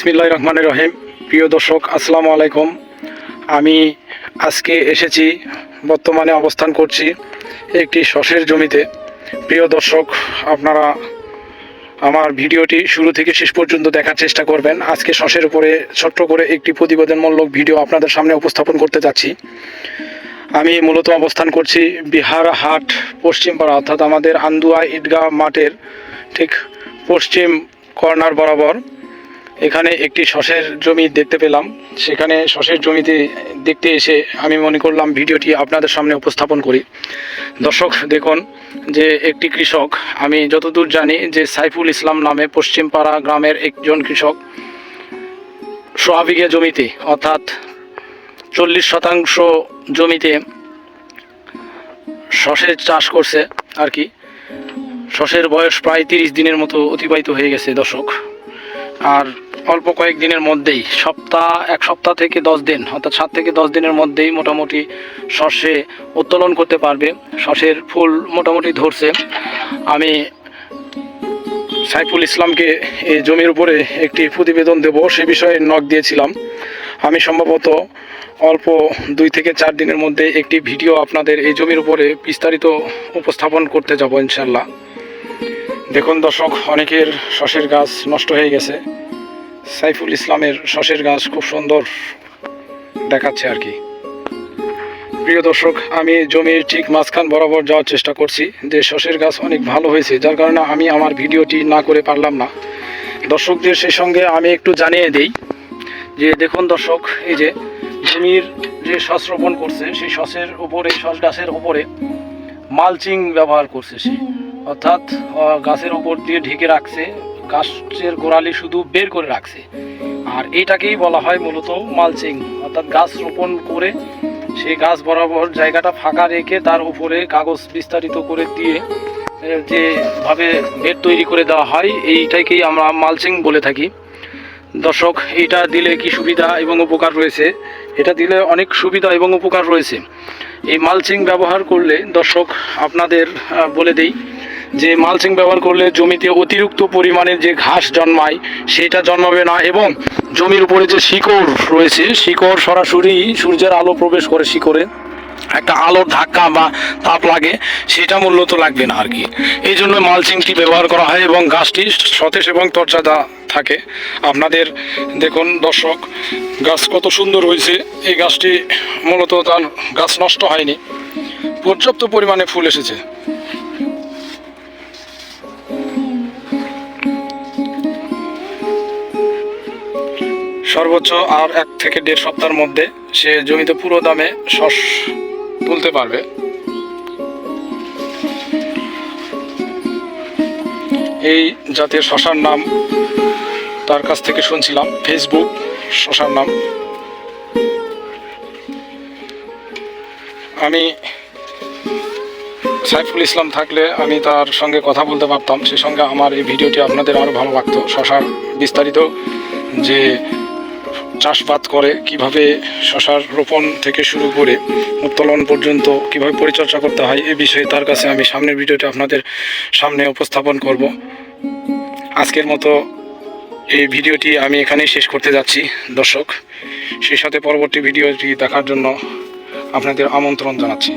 বিসমিল্লাহ রহমানের রহিম। প্রিয় দর্শক, আসসালামু আলাইকুম। আমি আজকে এসেছি, বর্তমানে অবস্থান করছি একটি শসের জমিতে। প্রিয় দর্শক, আপনারা আমার ভিডিওটি শুরু থেকে শেষ পর্যন্ত দেখার চেষ্টা করবেন। আজকে শসের উপরে ছোট্ট করে একটি প্রতিবেদনমূলক ভিডিও আপনাদের সামনে উপস্থাপন করতে যাচ্ছি। আমি মূলত অবস্থান করছি বিহার হাট পশ্চিমপাড়া অর্থাৎ আমাদের আন্দুয়া ঈদগাহ মাঠের ঠিক পশ্চিম কর্নার বরাবর। এখানে একটি শসের জমি দেখতে পেলাম। সেখানে শসের জমিতে দেখতে এসে আমি মনে করলাম ভিডিওটি আপনাদের সামনে উপস্থাপন করি। দর্শক, দেখুন যে একটি কৃষক, আমি যতদূর জানি যে সাইফুল ইসলাম নামে পশ্চিমপাড়া গ্রামের একজন কৃষক সোয়া বিঘে জমিতে, অর্থাৎ চল্লিশ শতাংশ জমিতে শসের চাষ করছে আর কি। শসের বয়স প্রায় তিরিশ দিনের মতো অতিবাহিত হয়ে গেছে দর্শক। আর অল্প কয়েক দিনের মধ্যেই, সপ্তাহ, এক সপ্তাহ থেকে দশ দিন, অর্থাৎ সাত থেকে দশ দিনের মধ্যেই মোটামুটি শস্যে উত্তোলন করতে পারবে। শসের ফুল মোটামুটি ধরছে। আমি সাইফুল ইসলামকে এই জমির উপরে একটি প্রতিবেদন দেব, সে বিষয়ে নক দিয়েছিলাম। আমি সম্ভবত অল্প দুই থেকে চার দিনের মধ্যে একটি ভিডিও আপনাদের এই জমির উপরে বিস্তারিত উপস্থাপন করতে যাব ইনশাল্লাহ দেখুন দর্শক, অনেকের শসের গাছ নষ্ট হয়ে গেছে। সাইফুল ইসলামের শসের গাছ খুব সুন্দর দেখাচ্ছে আর কি। প্রিয় দর্শক, আমি জমির ঠিক মাঝখান বরাবর যাওয়ার চেষ্টা করছি যে শসের গাছ অনেক ভালো হয়েছে, যার কারণে আমি আমার ভিডিওটি না করে পারলাম না। দর্শকদের সেই সঙ্গে আমি একটু জানিয়ে দিই যে, দেখুন দর্শক, এই যে জমির যে শস রোপণ করছে, সেই শসের উপরে, শস গাছের উপরে মালচিং ব্যবহার করছে সে। অর্থাৎ গাছের উপর দিয়ে ঢেকে রাখছে গাছের গোড়ালি শুধু বের করে রাখছে। আর এটাকেই বলা হয় মূলত মালচিং। অর্থাৎ গাছ রোপণ করে সেই গাছ বরাবর জায়গাটা ফাঁকা রেখে তার উপরে কাগজ বিস্তারিত করে দিয়ে যেভাবে বেড তৈরি করে দেওয়া হয়, এইটাকেই আমরা মালচিং বলে থাকি। দর্শক, এটা দিলে কি সুবিধা এবং উপকার রয়েছে? এটা দিলে অনেক সুবিধা এবং উপকার রয়েছে। এই মালচিং ব্যবহার করলে দর্শক আপনাদের বলে দেই যে মালচিং ব্যবহার করলে জমিতে অতিরিক্ত পরিমাণে যে ঘাস জন্মায়, সেটা জন্মাবে না এবং জমির উপরে যে শিকড় রয়েছে, শিকড় সরাসরি সূর্যের আলো প্রবেশ করে শিকড়ে। একটা আলোর ধাক্কা বা তাপ লাগে, সেটা মূলত লাগবে না আর কি। এই জন্য মালচিংটি ব্যবহার করা হয় এবং গাছটি সতেজ এবং তরচাদা থাকে। আপনাদের দেখুন দর্শক, গাছ কত সুন্দর হয়েছে। এই গাছটি মূলত তার গাছ নষ্ট হয়নি। পর্যাপ্ত পরিমাণে ফুল এসেছে। সর্বোচ্চ আর এক থেকে দেড় সপ্তাহের মধ্যে সে জমিতে পুরো দামে শস তুলতে পারবে। এই জাতীয় শশার নাম তার কাছ থেকে শুনছিলাম ফেসবুক শশার নাম। আমি সাইফুল ইসলাম থাকলে আমি তার সঙ্গে কথা বলতে পারতাম। সে সঙ্গে আমার এই ভিডিওটি আপনাদের আরও ভালো লাগতো। শশার বিস্তারিত যে চাষবাদ করে, কীভাবে শশার রোপণ থেকে শুরু করে উত্তোলন পর্যন্ত কীভাবে পরিচর্যা করতে হয়, এ বিষয়ে তার কাছে আমি সামনের ভিডিওটি আপনাদের সামনে উপস্থাপন করব। আজকের মতো এই ভিডিওটি আমি এখানেই শেষ করতে যাচ্ছি। দর্শক, সেই সাথে পরবর্তী ভিডিওটি দেখার জন্য আপনাদের আমন্ত্রণ জানাচ্ছি।